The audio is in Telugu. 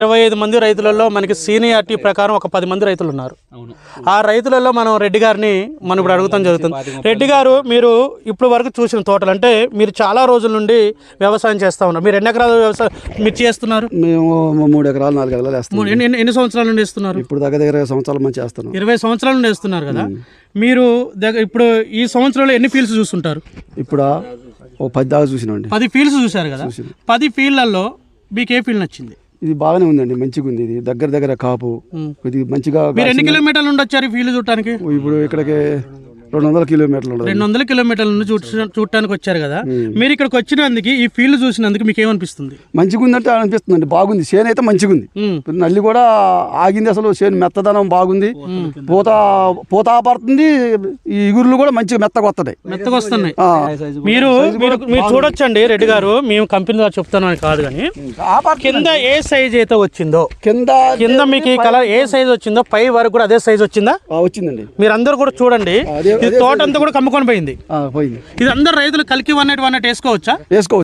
ఇరవై ఐదు మంది రైతులలో మనకి సీనియారిటీ ప్రకారం ఒక పది మంది రైతులు ఉన్నారు అవును. ఆ రైతులలో మనం రెడ్డి గారిని మనం ఇప్పుడు అడుగుతాం జరుగుతుంది. రెడ్డి గారు మీరు ఇప్పుడు వరకు చూసిన తోటలు అంటే మీరు చాలా రోజుల నుండి వ్యవసాయం చేస్తా ఉన్నారు. మీరు ఎన్ని ఎకరాలు వ్యవసాయం మిర్చి చేస్తున్నారు మేము మూడు ఎకరాలు నాలుగు ఎకరాలు వేస్తాం. ఎన్ని ఎన్ని- సంవత్సరాల నుండి వేస్తున్నారు? ఇప్పుడు దగ్గర దగ్గర సంవత్సరాల మంచి వేస్తున్నాం ఇరవై సంవత్సరాల నుండి వేస్తున్నారు కదా? మీరు దగ్గ- ఇప్పుడు ఈ సంవత్సరంలో ఎన్ని ఫీల్డ్స్ చూస్తుంటారు? ఇప్పుడు ఓ పది దాకా చూసినామండి. పది ఫీల్డ్స్ చూశారు కదా? పది ఫీల్డ్లలో మీకు ఏ ఫీల్డ్ నచ్చింది? ఇది బాగానే ఉందండి మంచిగా ఉంది ఇది. దగ్గర దగ్గర కాపు. ఇది మంచిగా మీరు ఎన్ని కిలోమీటర్ల ఈ ఫీల్డ్ చూడటానికి? ఇప్పుడు ఇక్కడికి రెండు వందల కిలోమీటర్లు రెండు వందల కిలోమీటర్ల నుండి చూడ చూడటానికి వచ్చారు కదా. మీరు ఇక్కడికి వచ్చినందుకు ఈ ఫీల్డ్ చూసినందుకు మీకు ఏమనిపిస్తుంది మంచిగా ఉందంటే అనిపిస్తుందండి. బాగుంది. చేను అయితే మంచిగా ఉంది. ఇప్పుడు నల్లి కూడా ఆగింది అసలు. చేను మెత్తదనం బాగుంది. పూత పూత పడుతుంది ఈ ఇగురులు కూడా మంచిగా మెత్తగా వస్తున్నాయి మెత్తగా వస్తున్నాయి. మీరు మీరు మీరు చూడొచ్చండి రెడ్డి గారు. మేము కంపెనీలో చెప్తాను అని కాదు కానీ. కింద ఏ సైజ్ అయితే వచ్చిందో కింద కింద మీకు ఈ కలర్ ఏ సైజ్ వచ్చిందో పై వరకు కూడా అదే సైజ్ వచ్చిందా? వచ్చిందండి. మీరందరూ కూడా చూడండి. అదే- ఇది తోట అంతా కూడా కమ్ముకొని పోయింది. పోయింది. ఇది అందరు రైతులు కలికి వన్ ఎయిట్ వన్ ఎయిట్ వేసుకోవచ్చా? వేసుకోవచ్చు.